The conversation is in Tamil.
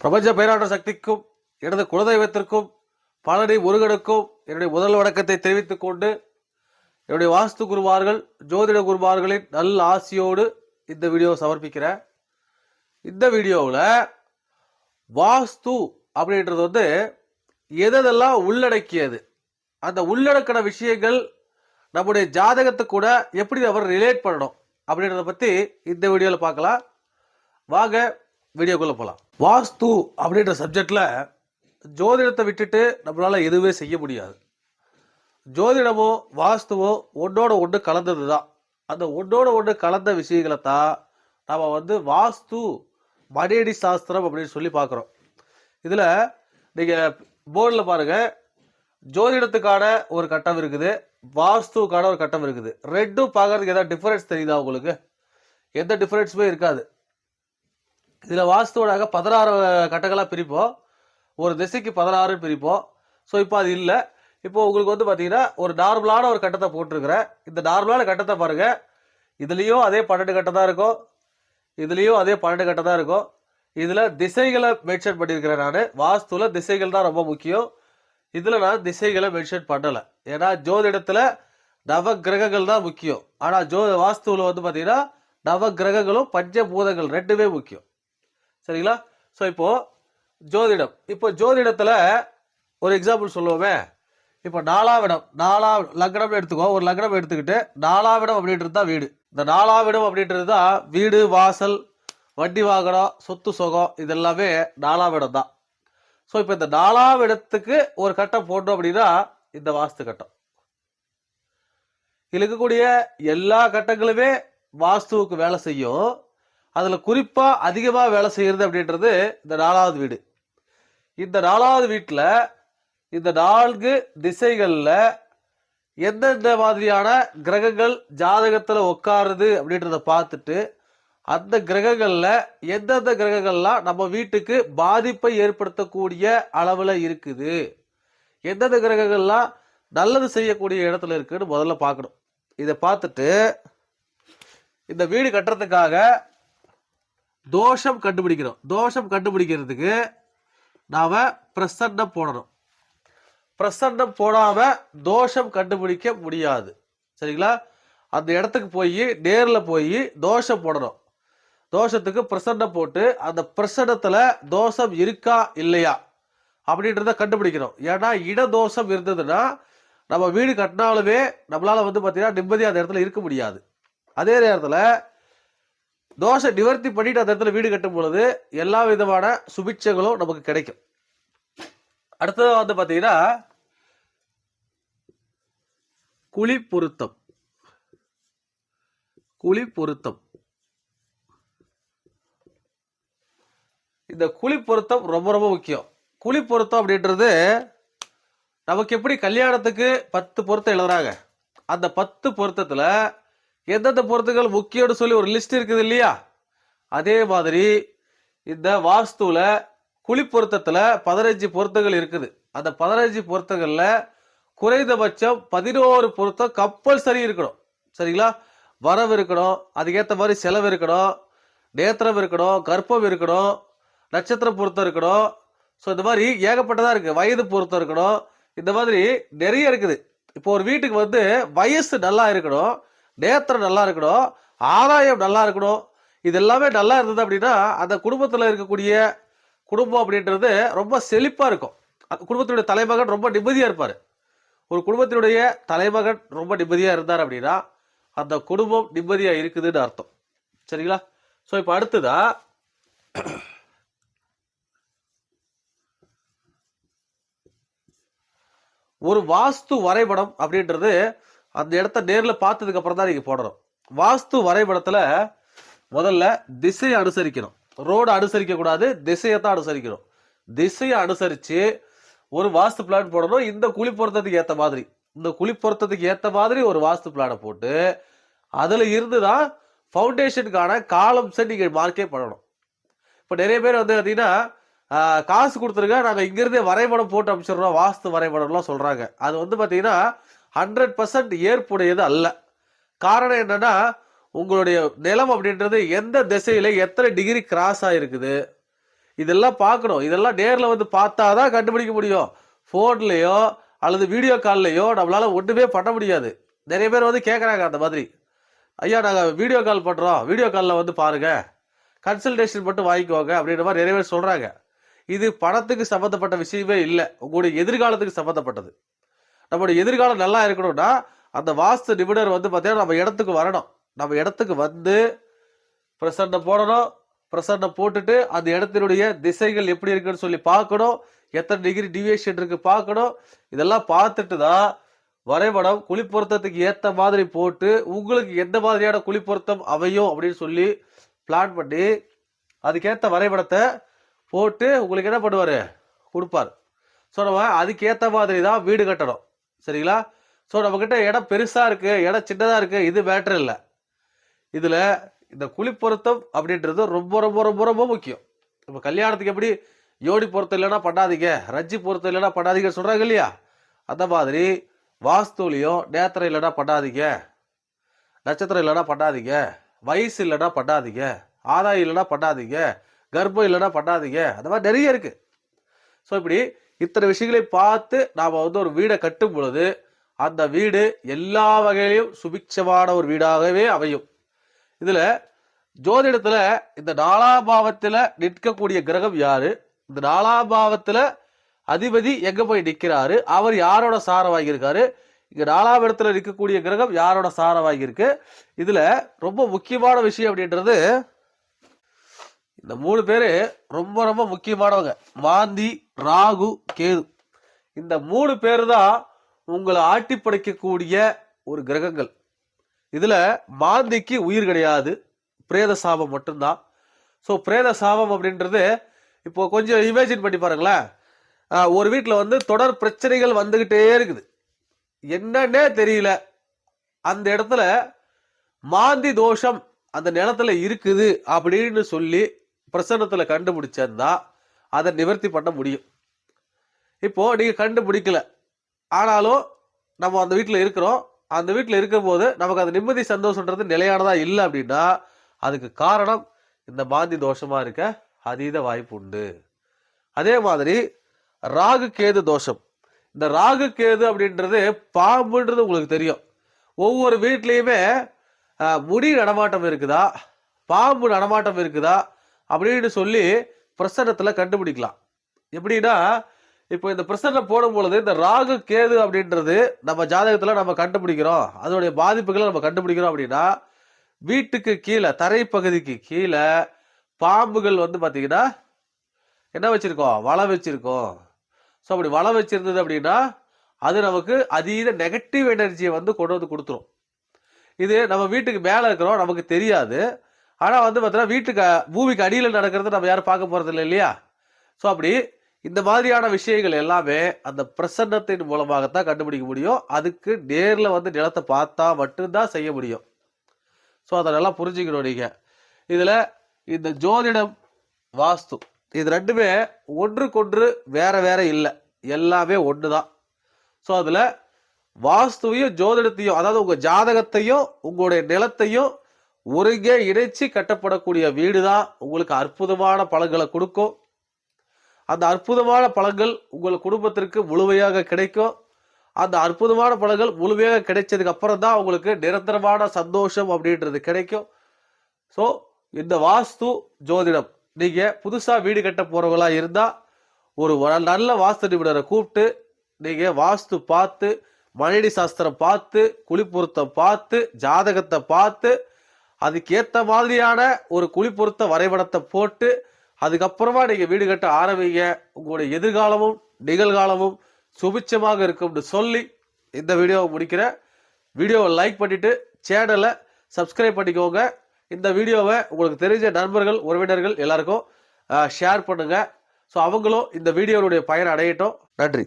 பிரபஞ்ச பேராட்ட சக்திக்கும் எனது குலதெய்வத்திற்கும் பழனி முருகனுக்கும் என்னுடைய முதல் வணக்கத்தை தெரிவித்துக் கொண்டு என்னுடைய வாஸ்து குருமார்கள் ஜோதிட குருமார்களின் நல்ல ஆசியோடு இந்த வீடியோ சமர்ப்பிக்கிறேன். இந்த வீடியோவில் வாஸ்து அப்படின்றது வந்து எதெல்லாம் உள்ளடக்கியது? அந்த உள்ளடக்கின விஷயங்கள் நம்முடைய ஜாதகத்தை கூட எப்படி அவர் ரிலேட் பண்ணணும் அப்படின்றத பற்றி இந்த வீடியோவில் பார்க்கலாம். வாங்க வீடியோக்குள்ளே போகலாம் வாஸ்து அப்படின்ற சப்ஜெக்டில் ஜோதிடத்தை விட்டுட்டு நம்மளால் எதுவுமே செய்ய முடியாது. ஜோதிடமோ வாஸ்துவோ ஒன்றோட ஒன்று கலந்தது தான் அந்த ஒன்றோட ஒன்று கலந்த விஷயங்களை தான் நம்ம வந்து வாஸ்து மடியடி சாஸ்திரம் அப்படின்னு சொல்லி பார்க்குறோம். இதில் நீங்கள் போர்டில் பாருங்கள் ஜோதிடத்துக்கான ஒரு கட்டம் இருக்குது வாஸ்துக்கான ஒரு கட்டம் இருக்குது. ரெண்டும் பார்க்கறதுக்கு எதாவது டிஃபரன்ஸ் தெரியுதா உங்களுக்கு? எந்த டிஃபரன்ஸுமே இருக்காது. இதில் வாஸ்துவோடாக பதினாறு கட்டங்களாக பிரிப்போம். ஒரு திசைக்கு பதினாறு பிரிப்போம். ஸோ இப்போ அது இல்லை. இப்போ உங்களுக்கு வந்து பார்த்தீங்கன்னா ஒரு நார்மலான ஒரு கட்டத்தை போட்டிருக்கிறேன். இந்த நார்மலான கட்டத்தை பாருங்கள் இதுலேயும் அதே பன்னெண்டு கட்டம் தான் இருக்கும். இதுலேயும் அதே பன்னெண்டு கட்டம் தான் இருக்கும். இதில் திசைகளை மென்ஷன் பண்ணியிருக்கிறேன் நான். வாஸ்துவில் திசைகள் தான் ரொம்ப முக்கியம். இதில் நான் திசைகளை மென்ஷன் பண்ணலை. ஏன்னா ஜோதிடத்தில் நவ கிரகங்கள் தான் முக்கியம். ஆனால் ஜோ வாஸ்துவில் வந்து பார்த்தீங்கன்னா நவ கிரகங்களும் பஞ்சபூதங்கள் ரெண்டுமே முக்கியம். சரிங்களா? ஸோ இப்போ ஜோதிடம். இப்போ ஜோதிடத்தில் ஒரு எக்ஸாம்பிள் சொல்லுவோமே. இப்போ நாலாவிடம் நாலா லக்னம் எடுத்துக்கோ ஒரு லக்னம் எடுத்துக்கிட்டு நாலாவிடம் அப்படின்றது தான் வீடு. இந்த நாலாவிடம் அப்படின்றது தான் வீடு வாசல் வண்டி வாகனம் சொத்து சுகம் இதெல்லாமே நாலாவிடம் தான். ஸோ இப்போ இந்த நாலாவிடத்துக்கு ஒரு கட்டம் போட்டோம் அப்படின்னா இந்த வாஸ்து கட்டம். இதுல இருக்கக்கூடிய எல்லா கட்டங்களுமே வாஸ்துவுக்கு வேலை செய்யும். அதில் குறிப்பாக அதிகமாக வேலை செய்கிறது அப்படின்றது இந்த நாலாவது வீடு. இந்த நாலாவது வீட்டில் இந்த நான்கு திசைகளில் எந்தெந்த மாதிரியான கிரகங்கள் ஜாதகத்தில் உட்காருது அப்படின்றத பார்த்துட்டு அந்த கிரகங்களில் எந்தெந்த கிரகங்கள்லாம் நம்ம வீட்டுக்கு பாதிப்பை ஏற்படுத்தக்கூடிய அளவில் இருக்குது எந்தெந்த கிரகங்கள்லாம் நல்லது செய்யக்கூடிய இடத்துல இருக்குன்னு முதல்ல பார்க்கணும். இதை பார்த்துட்டு இந்த வீடு கட்டுறதுக்காக தோஷம் கண்டுபிடிக்கிறோம் தோஷம் கண்டுபிடிக்கிறதுக்கு நாம பிரசன்னம் போடணும். பிரசன்னம் போடாம தோஷம் கண்டுபிடிக்க முடியாது. சரிங்களா? அந்த இடத்துக்கு போய் நேரில் போய் தோஷம் போடணும். தோஷத்துக்கு பிரசன்னம் போட்டு அந்த பிரசன்னத்தில் தோஷம் இருக்கா இல்லையா அப்படின்றத கண்டுபிடிக்கணும். ஏன்னா இட தோஷம் இருந்ததுன்னா நம்ம வீடு கட்டினாலுமே நம்மளால் வந்து பார்த்தீங்கன்னா நிம்மதியாக அந்த இடத்துல இருக்க முடியாது. அதே நேரத்தில் தோஷை நிவர்த்தி பண்ணிட்டு அந்த இடத்துல வீடு கட்டும் பொழுது எல்லா விதமான சுபிட்சங்களும் நமக்கு கிடைக்கும். அடுத்தது வந்து பார்த்தீங்கன்னா குழி பொருத்தம். குழி பொருத்தம். இந்த குழி பொருத்தம் ரொம்ப ரொம்ப முக்கியம். குழி பொருத்தம் அப்படின்றது நமக்கு எப்படி கல்யாணத்துக்கு பத்து பொருத்தம் எழுதுறாங்க. அந்த பத்து பொருத்தத்துல எந்தெந்த பொருத்துக்கள் முக்கியம்னு சொல்லி ஒரு லிஸ்ட் இருக்குது இல்லையா? அதே மாதிரி இந்த வாஸ்துவில் குழி பொருத்தத்தில் பதினஞ்சு பொருத்தங்கள் இருக்குது. அந்த பதினஞ்சு பொருத்தங்களில் குறைந்தபட்சம் பதினோரு பொருத்தம் கம்பல்சரி இருக்கணும். சரிங்களா? வரவு இருக்கணும் அதுக்கேற்ற மாதிரி செலவு இருக்கணும் நேத்திரம் இருக்கணும் கர்ப்பம் இருக்கணும் நட்சத்திர பொருத்தம் இருக்கணும். ஸோ இந்த மாதிரி ஏகப்பட்டதாக இருக்குது வயது பொருத்தம் இருக்கணும். இந்த மாதிரி நிறைய இருக்குது. இப்போ ஒரு வீட்டுக்கு வந்து வயசு நல்லா இருக்கணும். நேத்திரம் நல்லா இருக்கணும் ஆதாயம் நல்லா இருக்கணும். இது எல்லாமே நல்லா இருந்தது அப்படின்னா அந்த குடும்பத்தில் இருக்கக்கூடிய குடும்பம் அப்படின்றது ரொம்ப செழிப்பாக இருக்கும். அந்த குடும்பத்தினுடைய தலைமகன் ரொம்ப நிம்மதியாக இருப்பார். ஒரு குடும்பத்தினுடைய தலைமகன் ரொம்ப நிம்மதியாக இருந்தார் அப்படின்னா அந்த குடும்பம் நிம்மதியாக இருக்குதுன்னு அர்த்தம். சரிங்களா? ஸோ இப்போ அடுத்ததா ஒரு வாஸ்து வரைபடம் அப்படின்றது அந்த இடத்த நேரில் பார்த்ததுக்கு அப்புறம் தான் நீங்கள் போடணும். வாஸ்து வரைபடத்தில் முதல்ல திசையை அனுசரிக்கணும். ரோடு அனுசரிக்க கூடாது திசையை தான் அனுசரிக்கணும். திசையை அனுசரித்து ஒரு வாஸ்து பிளான் போடணும். இந்த குழி பொருத்தத்துக்கு ஏற்ற மாதிரி. இந்த குழி பொருத்தத்துக்கு ஏற்ற மாதிரி ஒரு வாஸ்து பிளானை போட்டு அதில் இருந்து தான் ஃபவுண்டேஷனுக்கான காலம்ஸை நீங்கள் மார்க்கே பண்ணணும். இப்போ நிறைய பேர் வந்து பார்த்தீங்கன்னா காசு கொடுத்துருங்க நாங்கள் இங்கிருந்தே வரைபடம் போட்டு அமைச்சிடுறோம் வாஸ்து வரைபடம்லாம் சொல்கிறாங்க அது வந்து பார்த்தீங்கன்னா ஹண்ட்ரட் பர்சன்ட் ஏற்புடையது அல்ல. காரணம் என்னன்னா உங்களுடைய நிலம் அப்படின்றது எந்த திசையில எத்தனை டிகிரி கிராஸ் ஆகிருக்குது இதெல்லாம் பார்க்கணும். இதெல்லாம் நேரில் வந்து பார்த்தா தான் கண்டுபிடிக்க முடியும். ஃபோன்லேயோ அல்லது வீடியோ கால்லையோ நம்மளால் ஒன்றுமே பண்ண முடியாது. நிறைய பேர் வந்து கேட்குறாங்க அந்த மாதிரி. ஐயா நாங்கள் வீடியோ கால் பண்ணுறோம் வீடியோ காலில் வந்து பாருங்கள் கன்சல்டேஷன் மட்டும் வாங்கிக்கோங்க. அப்படின்ற மாதிரி நிறைய பேர் சொல்கிறாங்க இது பணத்துக்கு சம்மந்தப்பட்ட விஷயமே இல்லை. உங்களுடைய எதிர்காலத்துக்கு சம்மந்தப்பட்டது நம்மளுடைய எதிர்காலம் நல்லா இருக்கணும்னா அந்த வாஸ்து நிபுணர் வந்து பார்த்தீங்கன்னா நம்ம இடத்துக்கு வரணும். நம்ம இடத்துக்கு வந்து பிரசன்னம் போடணும். பிரசன்னம் போட்டுட்டு அந்த இடத்தினுடைய திசைகள் எப்படி இருக்குன்னு சொல்லி பார்க்கணும். எத்தனை டிகிரி டிவியேஷன் இருக்கு பார்க்கணும். இதெல்லாம் பார்த்துட்டு தான் வரைபடம் குளிப்பொருத்தத்துக்கு ஏற்ற மாதிரி போட்டு உங்களுக்கு எந்த மாதிரியான குழி பொருத்தம் அமையும் அப்படின்னு சொல்லி பிளான் பண்ணி அதுக்கேற்ற வரைபடத்தை போட்டு உங்களுக்கு என்ன பண்ணுவார்? கொடுப்பார். ஸோ நம்ம அதுக்கேற்ற மாதிரி தான் வீடு கட்டணும். சரிங்களா? ஸோ நம்மக்கிட்ட இடம் பெருசாக இருக்குது இடம் சின்னதாக இருக்குது இது மேட்ரு இல்லை. இதில் இந்த குழி பொருத்தம் அப்படின்றது ரொம்ப ரொம்ப ரொம்ப ரொம்ப முக்கியம். இப்போ கல்யாணத்துக்கு எப்படி யோடி பொருத்தம் இல்லைன்னா பண்ணாதீங்க ரஜ்ஜி பொருத்தம் இல்லைன்னா பண்ணாதீங்கன்னு சொல்கிறாங்க இல்லையா? அந்த மாதிரி வாஸ்துலையும் நேத்திரம் இல்லைன்னா பண்ணாதீங்க. நட்சத்திரம் இல்லைன்னா பண்ணாதீங்க. வயசு இல்லைன்னா பண்ணாதீங்க. ஆதாயம் இல்லைன்னா பண்ணாதீங்க. கர்ப்பம் இல்லைன்னா பண்ணாதீங்க. அந்த மாதிரி நிறைய இருக்குது ஸோ இப்படி இத்தனை விஷயங்களை பார்த்து நாம் வந்து ஒரு வீடை கட்டும் பொழுது அந்த வீடு எல்லா வகையிலையும் சுபிக்ஷமான ஒரு வீடாகவே அமையும். இதில் ஜோதிடத்தில் இந்த நாலாம் பாவத்தில் நிற்கக்கூடிய கிரகம் யாரு? இந்த நாலாம் பாவத்தில் அதிபதி எங்கே போய் நிற்கிறாரு அவர் யாரோட சாரவாகி இருக்காரு இங்கே நாலாம் இடத்துல நிற்கக்கூடிய கிரகம் யாரோட சாரவாகி இருக்கு இதில் ரொம்ப முக்கியமான விஷயம் அப்படின்றது இந்த மூணு பேர் ரொம்ப ரொம்ப முக்கியமானவங்க. மாந்தி ராகு கேது. இந்த மூணு பேர் தான் உங்களை ஆட்டி படைக்கக்கூடிய ஒரு கிரகங்கள். இதுல மாந்திக்கு உயிர் கிடையாது. பிரேத சாபம் மட்டும்தான். ஸோ பிரேத சாபம் அப்படின்றது இப்போ கொஞ்சம் இமேஜின் பண்ணி பாருங்களேன். ஒரு வீட்டில் வந்து தொடர் பிரச்சனைகள் வந்துகிட்டே இருக்குது. என்னன்னே தெரியல. அந்த இடத்துல மாந்தி தோஷம் அந்த நிலத்துல இருக்குது அப்படின்னு சொல்லி பிரசன்னத்தில் கண்டுபிடிச்சா அதை நிவர்த்தி பண்ண முடியும். இப்போ நீங்க கண்டுபிடிக்கல ஆனாலும் நம்ம அந்த வீட்டில் இருக்கிறோம். அந்த வீட்டில் இருக்கும்போது நமக்கு அந்த நிம்மதி சந்தோஷன்றது நிலையானதாக இல்லை அப்படின்னா அதுக்கு காரணம் இந்த மாந்தி தோஷமாக இருக்க அதீத வாய்ப்பு உண்டு. அதே மாதிரி ராகு கேது தோஷம். இந்த ராகு கேது அப்படின்றது பாம்புன்றது உங்களுக்கு தெரியும். ஒவ்வொரு வீட்லேயுமே முடி நடமாட்டம் இருக்குதா? பாம்பு நடமாட்டம் இருக்குதா? அப்படின்னு சொல்லி பிரசன்னத்தில் கண்டுபிடிக்கலாம். எப்படின்னா இப்போ இந்த பிரசன்னம் போடும் பொழுது இந்த ராகு கேது அப்படின்றது நம்ம ஜாதகத்தில் நம்ம கண்டுபிடிக்கிறோம். அதனுடைய பாதிப்புகளை நம்ம கண்டுபிடிக்கிறோம் அப்படின்னா வீட்டுக்கு கீழே தரைப்பகுதிக்கு கீழே பாம்புகள் வந்து பார்த்தீங்கன்னா என்ன வச்சுருக்கோம்? வலை வச்சுருக்கோம். ஸோ அப்படி வலை வச்சுருந்தது அப்படின்னா அது நமக்கு அதீத நெகட்டிவ் எனர்ஜியை வந்து கொண்டு வந்து கொடுத்துரும். இது நம்ம வீட்டுக்கு மேலே இருக்கிறோம் நமக்கு தெரியாது. ஆனால் வந்து பார்த்தீங்கன்னா வீட்டுக்கு பூமிக்கு அடியில் நடக்கிறது நம்ம யாரும் பார்க்க போகிறது இல்லை இல்லையா? ஸோ அப்படி இந்த மாதிரியான விஷயங்கள் எல்லாமே அந்த பிரசன்னத்தின் மூலமாகத்தான் கண்டுபிடிக்க முடியும். அதுக்கு நேரில் வந்து நிலத்தை பார்த்தா மட்டும்தான் செய்ய முடியும். ஸோ அதை நல்லா புரிஞ்சுக்கணும் நீங்கள் இதில் இந்த ஜோதிடம் வாஸ்து இது ரெண்டுமே ஒன்றுக்கொன்று வேற வேற இல்லை. எல்லாமே ஒன்று தான் ஸோ அதில் வாஸ்துவையும் ஜோதிடத்தையும் அதாவது உங்கள் ஜாதகத்தையும் உங்களுடைய நிலத்தையும் ஒருங்கே இணைச்சி கட்டப்படக்கூடிய வீடு தான் உங்களுக்கு அற்புதமான பலன்களை கொடுக்கும். அந்த அற்புதமான பலன்கள் உங்கள் குடும்பத்திற்கு முழுமையாக கிடைக்கும். அந்த அற்புதமான பலன்கள் முழுமையாக கிடைச்சதுக்கு அப்புறம் தான் உங்களுக்கு நிரந்தரமான சந்தோஷம் அப்படின்றது கிடைக்கும். ஸோ இந்த வாஸ்து ஜோதிடம். நீங்கள் புதுசாக வீடு கட்ட போகிறவங்களாக இருந்தால் ஒரு நல்ல வாஸ்து நிபுணரை கூப்பிட்டு நீங்கள் வாஸ்து பார்த்து மனைவி சாஸ்திரம் பார்த்து குளிப்பொருத்தம் பார்த்து ஜாதகத்தை பார்த்து அதுக்கேத்த மாதிரியான ஒரு குழி பொருத்த வரைபடத்தை போட்டு அதுக்கப்புறமா நீங்க வீடு கட்ட ஆரம்பிங்க. உங்களுடைய எதிர்காலமும் நிகழ்காலமும் சுபிச்சமாக இருக்கும்னு சொல்லி இந்த வீடியோவை முடிக்கிறேன். வீடியோவை லைக் பண்ணிட்டு சேனலை சப்ஸ்கிரைப் பண்ணிக்கோங்க. இந்த வீடியோவை உங்களுக்கு தெரிஞ்ச நண்பர்கள் உறவினர்கள் எல்லாருக்கும் ஷேர் பண்ணுங்க. ஸோ அவங்களும் இந்த வீடியோவுடைய பயன் அடையட்டும். நன்றி.